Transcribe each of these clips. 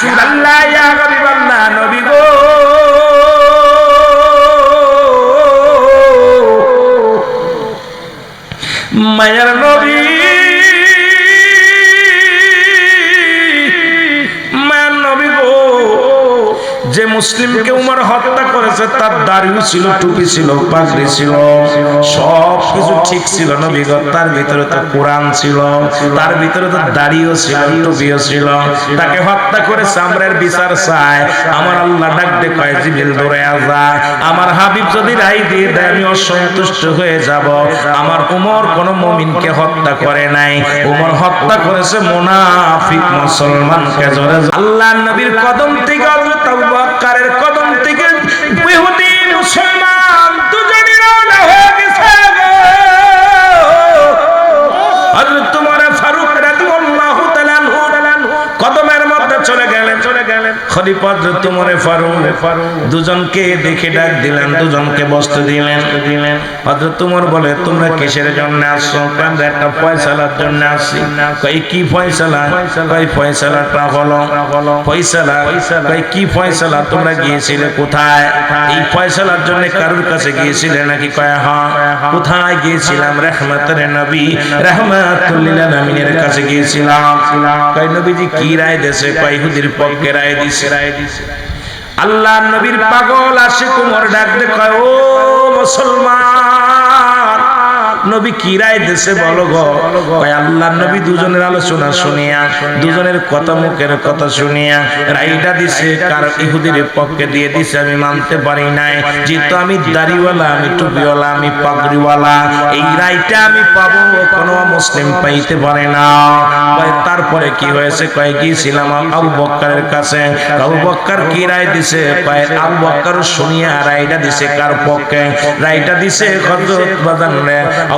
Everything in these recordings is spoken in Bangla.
রাসূলুল্লাহ ইয়া হাবিবাল্লাহ মুসলিমকে উমর হত্যা করেছে, তার দাড়িও ছিল, টুপি ছিল, পাগড়ি ছিল সব কিছু ঠিক ছিল নবী গো তার ভিতরে তো কোরআন ছিল, তার ভিতরে তো দাড়িও ছিল, টুপিও ছিল, তাকে হত্যা করে সামরের বিচার চায় আমার আল্লাহ ডাক কয়, জিবিল ধরে আজা আমার হাবিব যদি রাই দিয়ে দেয়, আমি অসন্তুষ্ট হয়ে যাব। আমার উমর কোন মুমিনকে হত্যা করে নাই। উমর হত্যা করেছে মুনাফিক মুসলমানকে, জোরে, আল্লাহ নবীর কদম থেকে বকরের কদম থেকে মুসলমান খলিফা দুজনকে ডাক দিলেন, দুজনকে উমর বলে, তোমরা কিসের জন্য আসছো? জন্য আসছি। কই কি কি তোমরা গিয়েছিলে কোথায়? কাছে গিয়েছিলে? নাকি কোথায় গিয়েছিলাম? রহমতের নবী, রহমাতুল লিল আলামিনের কাছে গিয়েছিলাম। কি রায় দেশে কয় পক্ষে রায় দিছে রায় দিছে আল্লাহ নবীর পাগল আসে কুমর ডাক দে কয় ও মুসলমান নবী কি রায় দেশে বলো গো? আল্লাহ নবী দুজনের আলোচনা শুনিয়া, দুজনের কথা মুখের কথা শুনিয়া রাইটা দিছে, কার ইহুদির পক্ষে দিয়ে দিছে আমি মানতে পারি নাই। যেহেতু আমি দাড়িওয়ালা, আমি টুপিওয়ালা, আমি পাগড়িওয়ালা, এই রাইটা আমি পাবো, কোনো মুসলিম পাইতে পারে না। তারপরে কি হয়েছে? কয়, গিয়েছিলাম আবু বক্কারের কাছে। আবু বক্কার কি রায় দিছে? কয়, আবু বক্কার শুনিয়া রায়টা দিছে কার পক্ষে? রায়টা দিছে রে। আবু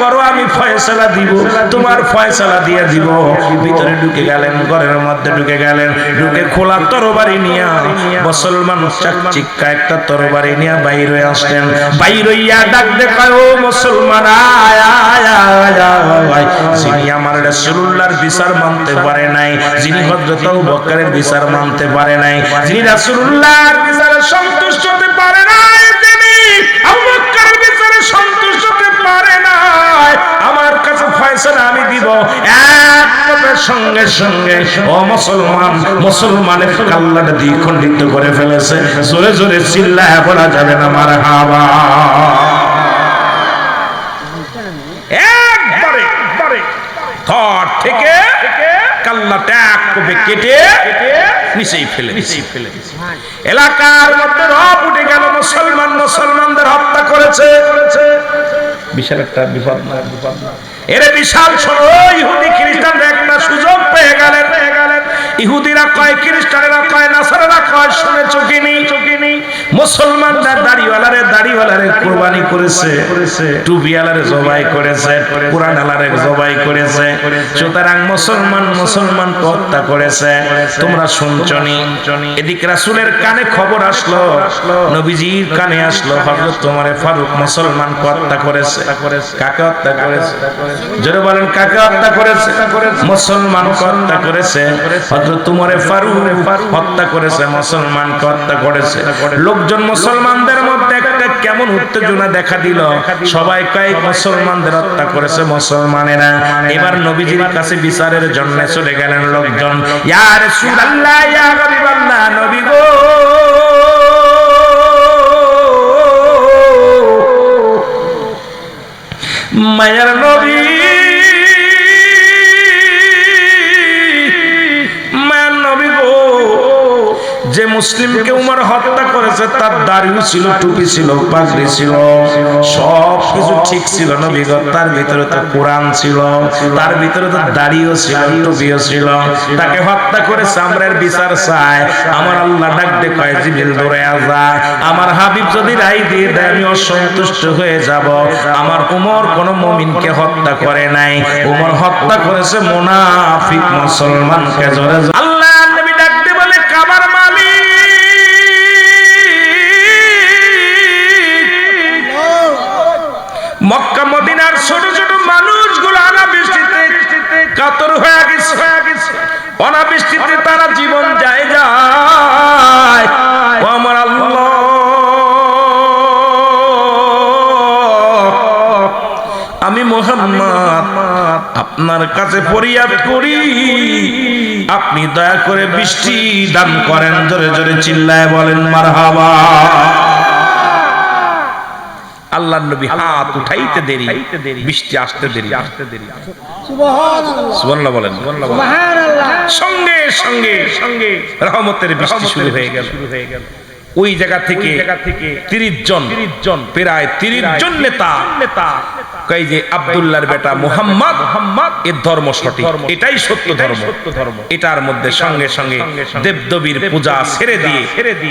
করো, আমি ফয়সালা দিব। তোমার ফয়সালা দিয়ে দিব। ভিতরে ঢুকে গেলেন, ঘরের মধ্যে ঢুকে গেলেন। ঢুকে খোলা তরবারি নিয়া মুসলমান চাকচিক্কা একটা তরবারি নিয়া বাইর হয়ে আসলেন। বাইর হইয়া ডাক দেখায় ও মুসলমান যিনি আমার রাসূলুল্লাহর বিচার মানতে পারে নাই, যিনি হযরত আবু বকরের বিচার মানতে পারে নাই, যিনি রাসূলুল্লাহর বিচারে সন্তুষ্ট হতে ফয়সালা আমি দিব। এক কথার সঙ্গে সঙ্গে ও মুসলমান, মুসলমানের কাল্লাটা দ্বিখণ্ডিত করে ফেলেছে। জোরে জোরে চিল্লায় বলা যাবে না মার হাবা একবারে থেকে কাল্লা ট্যাগ করে কেটে নিচেই ফেলে ফেলে এলাকার উঠে গেল, মুসলমান, মুসলমানদের হত্যা করেছে। বিশাল একটা বিপদ না বিপদ। না এরে বিশাল শোনো ইহুদি খ্রিস্টান একটা সুযোগ পেয়ে গেলেন পেয়ে গেলেন। ইহুদিরা কয়, খ্রিস্টানেরা কয় নাসারারা কয় শুনে চকিনি চকিনি মুসলমানরা দাড়িওয়ালারে দাড়িওয়ালারে কুরবানি করেছে, টুপিওয়ালারে জবাই করেছে জবাই করেছে। সুতরাং মুসলমান মুসলমান হত্যা করেছে। তোমরা শুনছনি এদিক কানে খবর আসলো, নবীজির কানে আসলো, হযরত তোমারে ফারুক মুসলমান হত্যা করেছে। কাকে হত্যা করেছে? জোরে বলেন, কাকে হত্যা করেছে? মুসলমান হত্যা করেছে। হযরত তোমারে ফারুক হত্যা করেছে, মুসলমান হত্যা করেছে। লোকজন মুসলমানদের মধ্যে একটা কেমন উত্তেজনা দেখা দিল। সবাই কয়, মুসলমানদের হত্যা করেছে মুসলমানেরা। এবার নবীজির কাছে বিচারের জন্য চলে গেলেন লোকজন। ইয়া রাসূলুল্লাহ, ইয়া মুসলিমকে উমর হত্যা করেছে, তার দাড়িও ছিল, টুপি ছিল, পাগড়ি ছিল, সব কিছু ঠিক ছিল নবীগ তার ভিতরে তো কোরআন ছিল, তার ভিতরে তো দাড়িও ছিল, টুপিও ছিল, তাকে হত্যা করে সামরের বিচার চায় আমার আল্লাহ ডাক দে কয় জিবিল ধরে আজা আমার হাবিব যদি রাই দিয়ে দেয়, আমি অসন্তুষ্ট হয়ে যাব, আমার উমর কোন মুমিনকে হত্যা করে নাই, উমর হত্যা করেছে, মুনাফিক মুসলমানকে জোরে- আল্লাহ আমি মোহাম্মদ আপনার কাছে ফরিয়াদ করি। আপনি দয়া করে বৃষ্টি দান করেন জোরে জোরে চিল্লায় বলেন মারহাবা। আল্লাহ নবী হাত উঠাইতে দেরি বৃষ্টি আসতে দেরি। আসতে দেরি সুবহানাল্লাহ বলেন। সঙ্গে সঙ্গে সঙ্গে রহমতের বৃষ্টি শুরু হয়ে গেল শুরু হয়ে গেল। ওই জায়গা থেকে তিরিশ জন তিরিশ জন প্রায় তিরিশ জন নেতা নেতা। কই যে আব্দুল্লাহর বেটা মুহাম্মদ মুহাম্মদ এর ধর্ম সঠিক। এটাই সত্য ধর্ম। ধর্ম। এটার মধ্যে সঙ্গে সঙ্গে দেবদেবীর পূজা ছেড়ে দিয়ে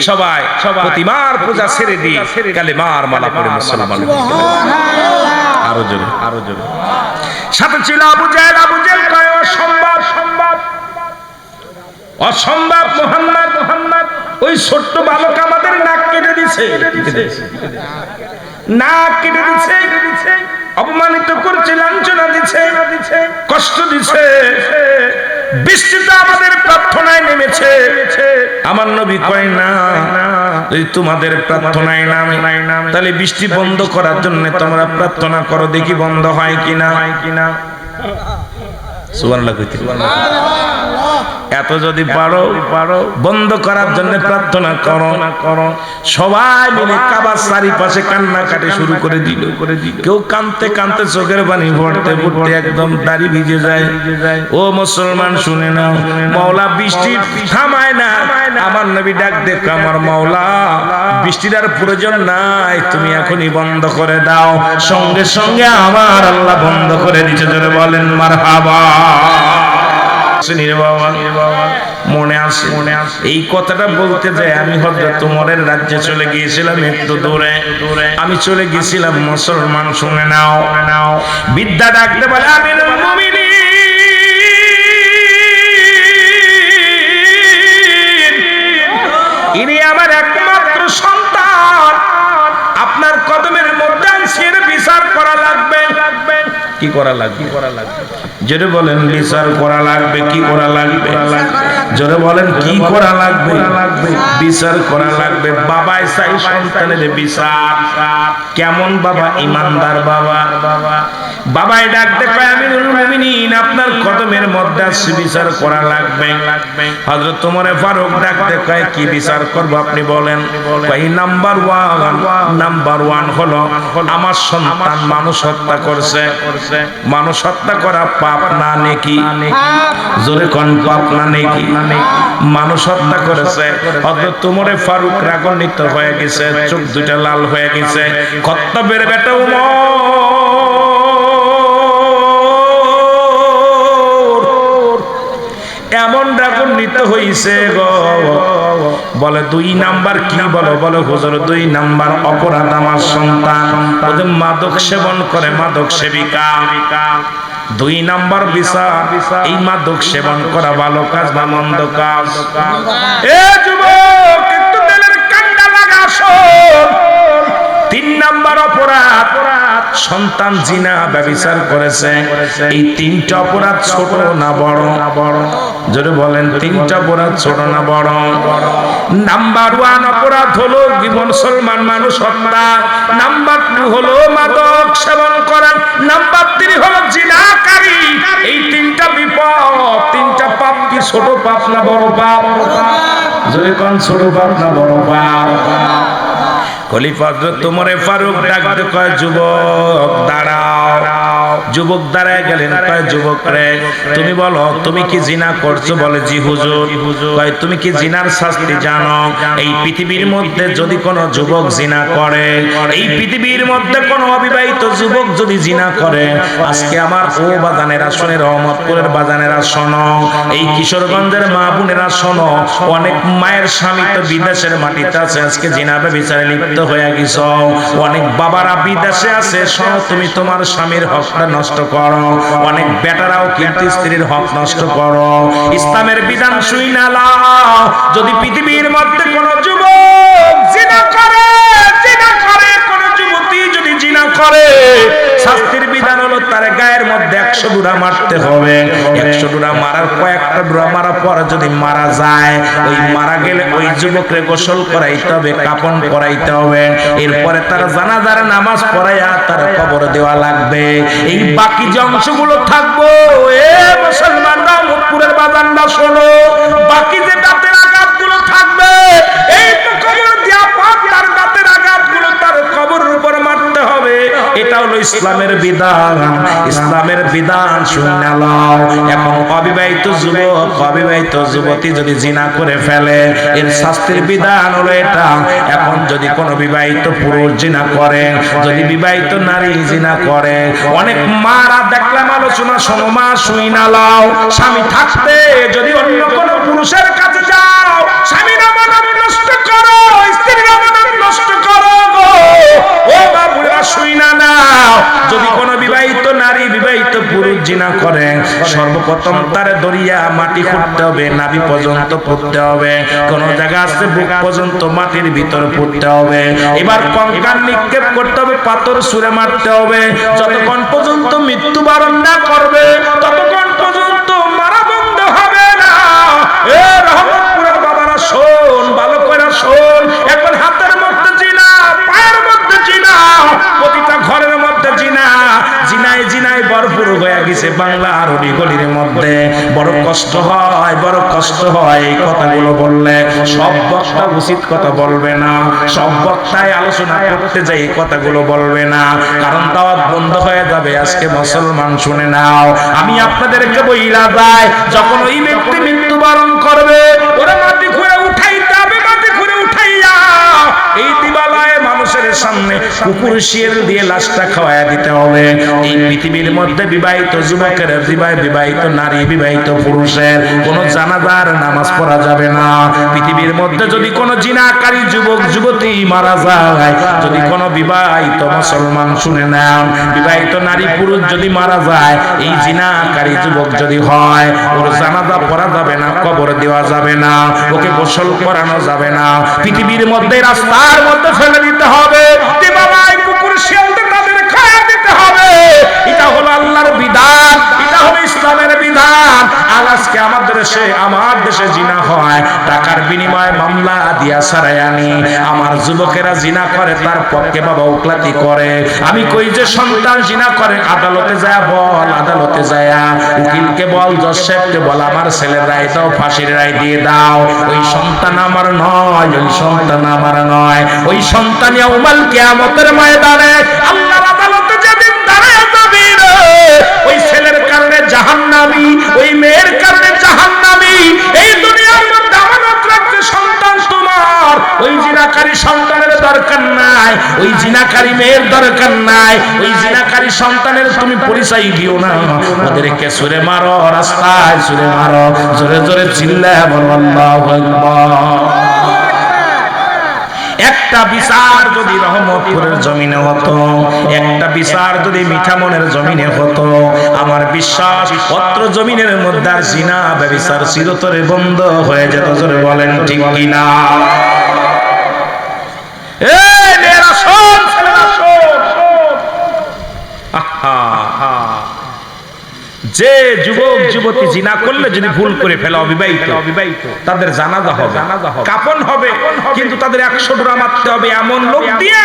সবাই প্রতিমার পূজা ছেড়ে দিয়ে কালেমার মালা পড়ে মুসলমান আরও জোরে। আরও জোরে। সাথে ছিল আবু জাহেল আবু জাহেল কয় অসম্ভব সম্ভব অসম্ভব মোহাম্মদ মোহাম্মদ ওই ছোট্ট বালক আমাদের নাক কেটে দিছে। নাক কেটে দিছে। অপমানিত করছে, লাঞ্ছনা দিছে, কষ্ট দিছে। বৃষ্টিতে আমাদের প্রার্থনায় নেমেছে। আমার নবী কয়, না, যদি তোমাদের প্রার্থনায় নামে, তাহলে বৃষ্টি বন্ধ করার জন্য তোমরা প্রার্থনা করো, দেখি বন্ধ হয় কিনা। হয় কিনা সুবহানাল্লাহ কইতে। এত যদি পারো পারো বন্ধ করার জন্য প্রার্থনা করো। না করো। সবাই মিলে কাবার চারিপাশে কান্নাকাটি শুরু করে দিল। করে দিল। কেউ কানতে কানতে চোখের পানি ভরতে ভরতে একদম দাড়ি ভিজে যায়। ও মুসলমান শুনে নাও। মওলা বৃষ্টি থামায় না। আমার নবী ডাক দেখ আমার মাওলা বৃষ্টির আর প্রয়োজন নাই, তুমি এখনই বন্ধ করে দাও। সঙ্গে সঙ্গে আমার আল্লাহ বন্ধ করে দিচ্ছে জোরে বলেন, মারহাবা। শুনি রে বাবা, মনে মনে এই কথাটা বলতে যাই, আমি উমরের রাজ্যে চলে গিয়েছিলাম একটু দূরে। আমি চলে গিয়েছিলাম মুসলমান, শুনে নাও। নাও বিদ্যা ডাকতে বলে আমি ইনি আমার একমাত্র সন্তান। আপনার কদমের মধ্যে আনসির বিচার করা লাগবে। লাগবে কি করা লাগবে? কি করা লাগবে? যেটা বলেন বিচার করা লাগবে? কি করা লাগবে? জোরে বলেন কি করা লাগবে? বিচার করা লাগবে। বাবাই চাই সন্তানের বিচার। কেমন বাবা? ইমানদার বাবা। বাবা বাবাই ডাকতে পায় আমি মুমিনিন আপনার কদমের মধ্যে আছে বিচার করা লাগবে। হযরত তোমারে ফারুক ডাকতে কয় কি বিচার করব আপনি বলেন? কই নাম্বার ওয়ান নাম্বার ওয়ান হলো আমার সন্তান মানুষ হত্যা করছে। মানুষ হত্যা করা পাপ না নেকি? জোরে কোন পাপ না নেকি? মানুষ হত্যা করেছে। হযরত তোমারে ফারুক রাগান্বিত হয়ে গেছে, চোখ দুইটা লাল হয়ে গেছে। কর্তব্যের বেটা উমর, এমন রাগান্বিত হইছে গো। বলে, দুই নাম্বার কি বলো? বলো, হুজুর, দুই নাম্বার অপরাধ আমার সন্তান। মাদক সেবন করে, মাদক সেবিকা। দুই নাম্বার বিচার এই মাদক সেবন করা ভালো কাজ না মন্দ কাজ। তিন নাম্বার অপরাধ, সন্তান জিনা ব্যবিচার করেছে। এই তিনটা অপরাধ ছোট না বড়? যদি বলেন, তিনটা অপরাধ ছোট না বড়? নাম্বার ওয়ান অপরাধ হলো মুসলমান মানুষ হত্যা? নাম্বার টু হলো মাদক সেবন করা। নাম্বার থ্রি হলো জিনাকারী ছোট পাপ না বড় পাপ? যদি কোন, ছোট পাপ না বড় পাপ? খলিফা তোমারে ফারুক ডাকতে কয়, যুবক, দাঁড়াও। যুবক দাঁড়ায় গেলেন। কয় যুবক রে তুমি বলো তুমি কি জিনা করছ বলে জি হুজুর? কয় তুমি কি জিনার শাস্তি জানো? এই পৃথিবীর মধ্যে যদি কোনো যুবক জিনা করে এই পৃথিবীর মধ্যে কোনো অবিবাহিত যুবক যদি জিনা করে আজকে আমার ও বাজানেরা শোনে রহমতপুরের বাজানেরা শোনো এই কিশোরগঞ্জের মা বোনেরা শোনো অনেক মায়ের স্বামী তো বিদেশের মাটিতে আছে আজকে জিনাবে বিচারে লিপ্ত হয়ে গেছ। অনেক বাবারা বিদেশে আছে শোনো তুমি তোমার স্বামীর হকটা নষ্ট করো। অনেক বেটারাও কিন্তু স্ত্রীর হক নষ্ট করো। ইসলামের বিধান শুই না যদি পৃথিবীর মধ্যে কোনো যুবক জিনা করে করে। শাস্তির বিধান হলো তার গায়ের মধ্যে একশো ডুরা মারতে হবে। একশো ডুরা মারার কয়েকটা ডুরা মারার পর যদি মারা যায়, ওই মারা গেলে ওই যুবকরে গোসল করাইতে হবে, কাপন করাইতে হবে। এরপরে তার জানাজার নামাজ পড়াইয়া তার কবর দেওয়া লাগবে। এই বাকি যে অংশগুলো থাকব, এ মুসলমানরা মুখপুরের বাজানরা শোনো। বাকি যে দাঁতের আঘাতগুলো থাকবে এই তো কবর দেওয়া পাপ তার এটা হলো ইসলামের বিধান। ইসলামের বিধান শুনে নাও। এখন অবিবাহিত যুবক, অবিবাহিত যুবতী যদি জিনা করে ফেলে, এর শাস্তির বিধান হলো এটা। এখন যদি কোনো বিবাহিত পুরুষ জিনা করে, যদি বিবাহিত নারী জিনা করে, অনেক মারা দেখলাম, আলোচনা শোনো মা শুই না লাও স্বামী থাকতে যদি অন্য কোনো পুরুষের কাছে যাও, স্বামীর আমানত নষ্ট করো, স্ত্রীর আমানত নষ্ট করো গো। ও বাবুরা শুই নাও। যদি বিবাহিত নারী বিবাহিত পুরুষ জিনা করে, সর্বপ্রথম তার দরিয়া মাটি খুঁড়তে হবে পর্যন্ত হবে। কোন জায়গা আছে পর্যন্ত মাটির হবে। এবার নিক্ষেপ করতে হবে, পাথর সুরে মারতে হবে। যতক্ষণ পর্যন্ত মৃত্যুবরণ না করবে, ততক্ষণ পর্যন্ত মারা বন্ধ হবে না। এ রহমতপুরের বাবারা, শোন। প্রতিটা ঘরের মধ্যে জিনা। হয়ে গেছে বাংলা গলির মধ্যে। বড় কষ্ট হয়, বড় কষ্ট হয়, এই কথাগুলো বললে সব বক্তা উচিত কথা বলবে না। সব বক্তায় আলোচনা করতে যাই, এই কথাগুলো বলবে না। কারণ দাওয়াত বন্ধ হয়ে যাবে, আজকে মুসলমান শুনে নাও। আমি আপনাদেরকে বইলা যায় যখন ওই ব্যক্তি মৃত্যুবরণ করবে সামনে কুকুর শিয়াল দিয়ে লাশটা খাওয়ায়া দিতে হবে। এই পৃথিবীর মধ্যে বিবাহিত যুবকের বিবাহ, বিবাহিত নারী, বিবাহিত পুরুষের কোন জানাজার নামাজ পড়া যাবে না। পৃথিবীর মধ্যে যদি কোনো জিনাকারী যুবক, যুবতী মারা যায়, যদি কোনো বিবাহিত মুসলমান শুনে নেন, বিবাহিত নারী, পুরুষ যদি মারা যায়, এই জিনাকারী যুবক যদি হয়, ওর জানাজা পড়া যাবে না, কবর দেওয়া যাবে না, ওকে গোসল করানো যাবে না। পৃথিবীর মধ্যে রাস্তার মধ্যে ফেলে দিতে হবে। দিবালায় কুকুর শিয়ালদের তাদের খায়া দিতে হবে। এটা হলো আল্লাহর বিধান। হলো ইসলামের বিধান। আর আজকে আমাদের দেশে, আমার দেশে জিনা হয়। টাকার বিনিময়ে মামলা দিয়া সারাই আনি আমার যুবকেরা জিনা করে, তার পক্ষে বাবা উকলাতি করে। আমি কই যে সন্তান জিনা করে, আদালতে যায় বল, আদালতে যায়। উকিলকে বল, জজ সাহেবকে বল, আমার ছেলের রায় দাও, ফাঁসির রায় দিয়ে দাও। ওই সন্তান আমার নয়, ওই সন্তান আমার নয়। ওই সন্তান উমাল কিয়ামতের ময়দানে আল্লাহর আদালতে যেদিন দাঁড়ায় যাবি রে, ওই কারণে জাহান্নামী, ওই মেয়ের কারণে জাহান্নামী। এই দুনিয়ার মধ্যে আমানত রাখছে সন্তান তোমার। ওই জিনাকারী সন্তানের দরকার নাই, ওই জিনাকারী মেয়ের দরকার নাই, ওই জিনাকারী সন্তানের তুমি পরিচয় দিও না। ওদেরকে সুরে মারো, রাস্তায় সুরে মারো, জোরে জোরে চিল্লা বলো, আল্লাহু আকবার। একটা বিচার যদি রহমতপুরের জমিনে হতো, একটা বিচার যদি মিঠামনের জমিনে হতো, আমার বিশ্বাস পত্র জমিনের মধ্যে আর জিনা ব্যবিচার চিরতরে বন্ধ হয়ে যেত, জোরে বলেন ঠিক কিনা এই মেয়েরা শোন, ছেলেরা শোন, শোন। আহা, আহা। যে যুবক যুবতী জিনা করলে যদি ভুল করে ফেলে অবিবাহিত অবিবাহিত। তাদের জানাজা হবে। কাপন হবে। কিন্তু তাদের একশো ডোরা মারতে হবে। এমন লোক দিয়ে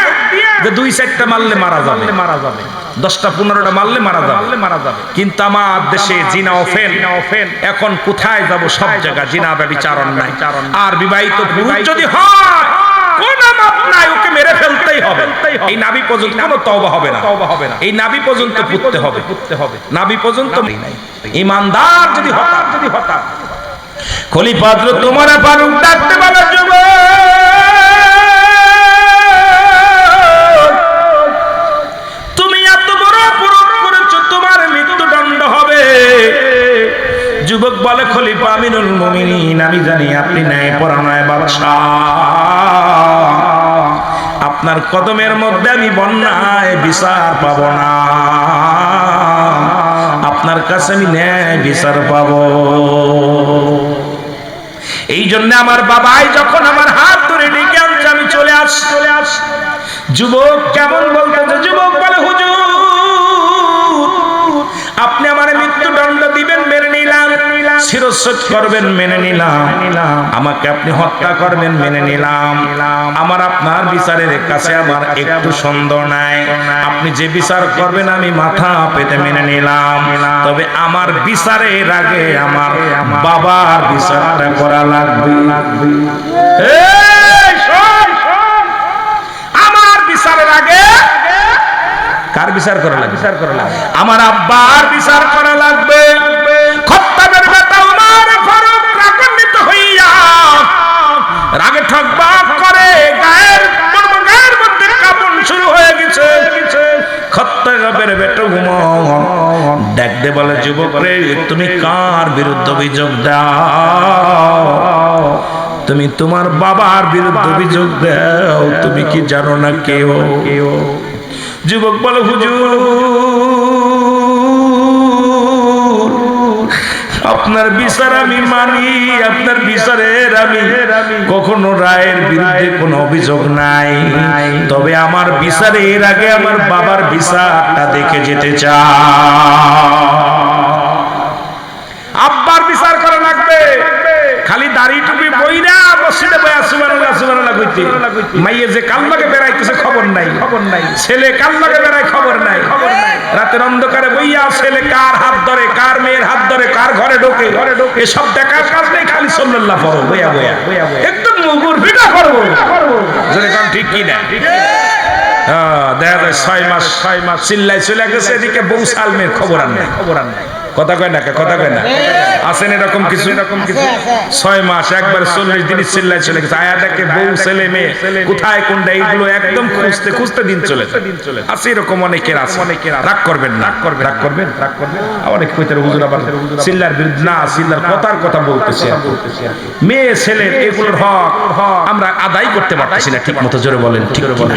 যে দুই চারটা মারলে মারা যাবে। মারা যাবে। দশটা পনেরোটা মারলে মারা যাবে। মারা যাবে। কিন্তু আমার দেশে জিনা ওফেন ওফেন এখন কোথায় যাব? সব জায়গা জিনা ব্যবিচারণ নাই। আর বিবাহিত পুরুষ যদি হয় কোন মাপ নাই ওকে মেরে ফেলতেই হবে। এই নাভি পর্যন্ত কোনো তওবা হবে না। এই নাভি পর্যন্ত পুততে হবে। পুততে হবে। নাভি পর্যন্ত ইমানদার যদি হঠাৎ যদি হঠাৎ খলিফা তোমার ফারুক ডাকতে পারো তুমি এত বড় অপরাধ করেছ তোমার মৃত্যুদণ্ড হবে। যুবক বলে খলিফা আমিনুল মুমিনিন আমি জানি আপনি ন্যায় পরাণয় বাদশাহ আপনার কদমের মধ্যে আমি বন্যায় বিচার পাব না। আপনার কাছে আমি ন্যায় বিচার পাব। এই জন্য আমার বাবাই যখন আমার হাত ধরে ডেকে আনছে, আমি চলে আস চলে আস। যুবক কেমন বলতে যুবক শিরচ্ছেদ করবেন, মেনে নিলাম। আমাকে আপনি হত্যা করবেন, মেনে নিলাম। আমার আপনার বিচারের কাছে আমার একটু সুন্দর নাই। আপনি যে বিচার করবেন, আমি মাথা পেতে মেনে নিলাম। তবে আমার বিচারের আগে আমার বাবার বিচারটা করা লাগবে। আমার বিচারের আগে কার বিচার করা লাগবে? আমার আব্বার বিচার করা লাগবে। অভিযোগ দাও। তুমি তোমার বাবার বিরুদ্ধে অভিযোগ দাও। তুমি কি জানো না কেউ? কেউ? যুবক বলে হুজুর। আপনার বিচার আমি মানি আপনার বিচারের আমি। কখনো রায়ের বিরুদ্ধে কোনো অভিযোগ নাই। তবে আমার বিচারের আগে আমার বাবার বিচারটা দেখে যেতে চাই। আব্বার বিচার করা লাগবে। খালি দাড়ি টুপি বইরা মসজিদে বয়া সুবহানাল্লাহ সুবহানাল্লাহ কইতে। মাইয়ে যে কাল লাগে বেড়াইতেছে খবর নাই। খবর নাই। ছেলে কাল লাগে বেড়ায় খবর নাই। খবর নাই। রাতের অন্ধকারে বইয়া ছেলে কার হাত ধরে কার মেয়ের হাত ধরে কার ঘরে ঢোকে? ঘরে ঢোকে। এসব দেখার কাজ নেই খালি সাল্লাল্লাহ পড়ো বইয়া বইয়া। একদম মুগুর ভিটা করব যদি কাম ঠিক কি না? হ্যাঁ, দেখা যায় ছয় মাস ছয় মাস চিল্লাই চলে গেছে এদিকে বউ সালমের খবর আন। নাই খবর আন। নাই কথা কয় না কথা কয় না? আছেন এরকম কিছু? এরকম কিছু। ছয় মাস একবার চল্লিশ দিন চিল্লাই চলে গেছে। আয়া দেখে বউ ছেলে মেয়ে কোথায় কোনটা এইগুলো একদম খুঁজতে খুঁজতে দিন চলে। আছে এরকম অনেকের আছে। অনেকের রাগ করবেন না। রাগ করবেন রাগ করবেন? রাগ করবেন অনেক কইতে হুজুর আবার চিল্লার বিরুদ্ধে না চিল্লার কথার কথা বলতেছে। মেয়ে ছেলে এগুলোর হক আমরা আদায় করতে পারতেছি না ঠিক মতো জোরে বলেন ঠিক কিনা?